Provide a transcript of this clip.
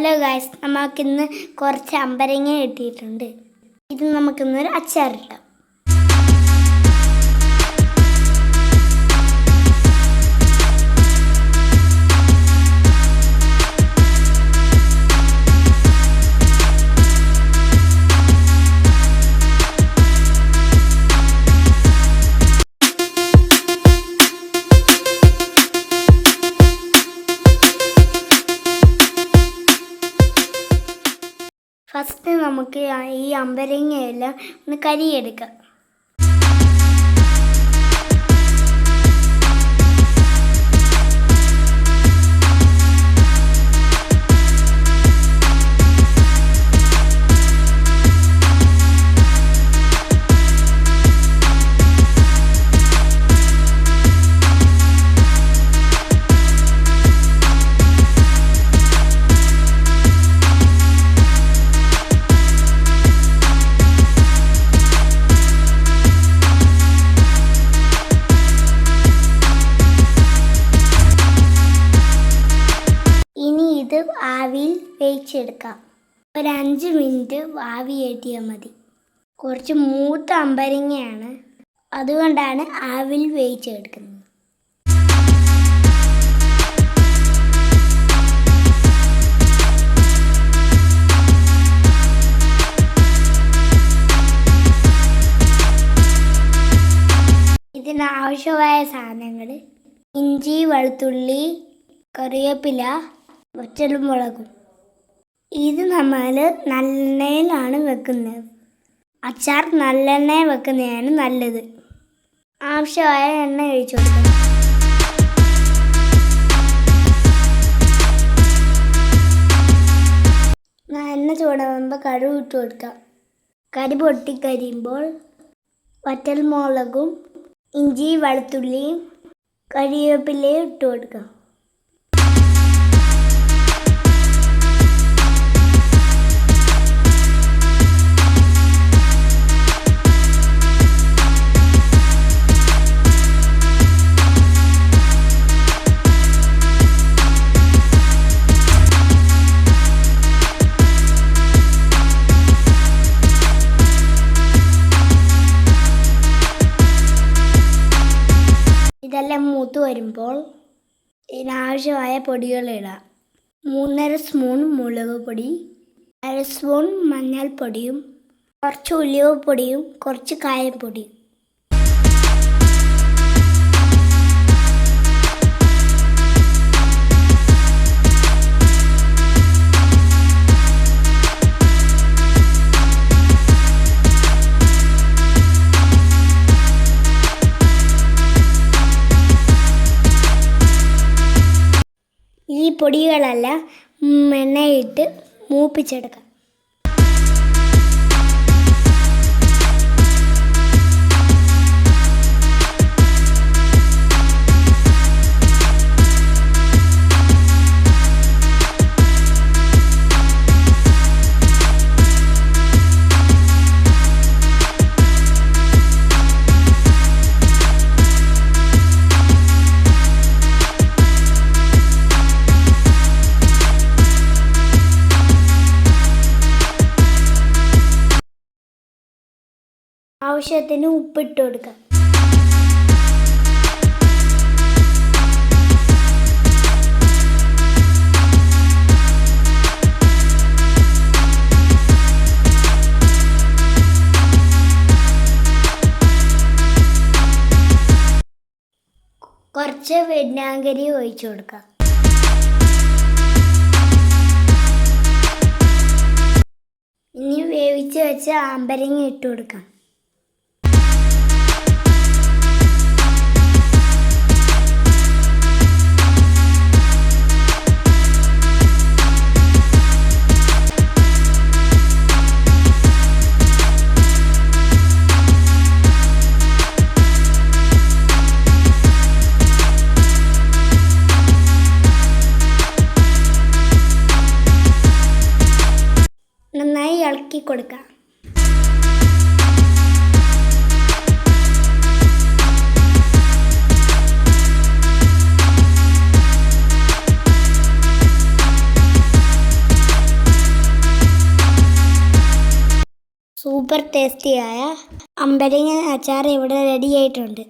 Hello guys നമുക്കിന്ന് കുറച്ച് അമ്പരങ്ങ കിട്ടിയിട്ടുണ്ട്. ഇത് നമുക്കിന്നൊരു അച്ചാറിട്ടാം നമുക്ക് ഈ അമ്പരങ്ങയെല്ലാം ഒന്ന് കരിയെടുക്കാം. വേവിച്ചെടുക്കാം. ഒരു അഞ്ച് മിനിറ്റ് വാവി കയറ്റിയാൽ മതി. കുറച്ച് മൂത്ത അമ്പരങ്ങയാണ്. അതുകൊണ്ടാണ് ആവിൽ വേവിച്ചെടുക്കുന്നത്. ഇതിന് ആവശ്യമായ സാധനങ്ങൾ ഇഞ്ചി വെളുത്തുള്ളി കറിവേപ്പില മുളകും ഇത് നമ്മൾ നല്ലെണ്ണയിലാണ് വെക്കുന്നത്. അച്ചാർ നല്ലെണ്ണയിൽ വെക്കുന്നതാണ് നല്ലത്. ആവശ്യമായ എണ്ണ ഒഴിച്ചു കൊടുക്കണം. എണ്ണ ചൂടാകുമ്പോൾ കടുക് ഇട്ട് കൊടുക്കാം. കരി പൊട്ടിക്കരിയുമ്പോൾ വറ്റൽമുളകും ഇഞ്ചി വെളുത്തുള്ളിയും കരിവേപ്പിലയും ഇട്ട് കൊടുക്കാം. മൂത്ത് വരുമ്പോൾ ഇതിനാവശ്യമായ പൊടികൾ ഇടാം. മൂന്നര സ്പൂൺ മുളക് പൊടി അര സ്പൂൺ മഞ്ഞൾപ്പൊടിയും കുറച്ച് ഉലുവപ്പൊടിയും കുറച്ച് കായപ്പൊടിയും. പൊടികളെല്ലാം എണ്ണയിട്ട് മൂപ്പിച്ചെടുക്കാം. ആവശ്യത്തിന് ഉപ്പിട്ട് കൊടുക്കാം. കുറച്ച് വിനാഗിരി ഒഴിച്ചു കൊടുക്കാം. ഇനി വേവിച്ച് വെച്ച ആമ്പരങ്ങ ഇട്ട് കൊടുക്കാം. ഇളക്കി കൊടുക്കുക സൂപ്പർ ടേസ്റ്റിയായ അമ്പരങ്ങ അച്ചാർ ഇവിടെ റെഡി ആയിട്ടുണ്ട്.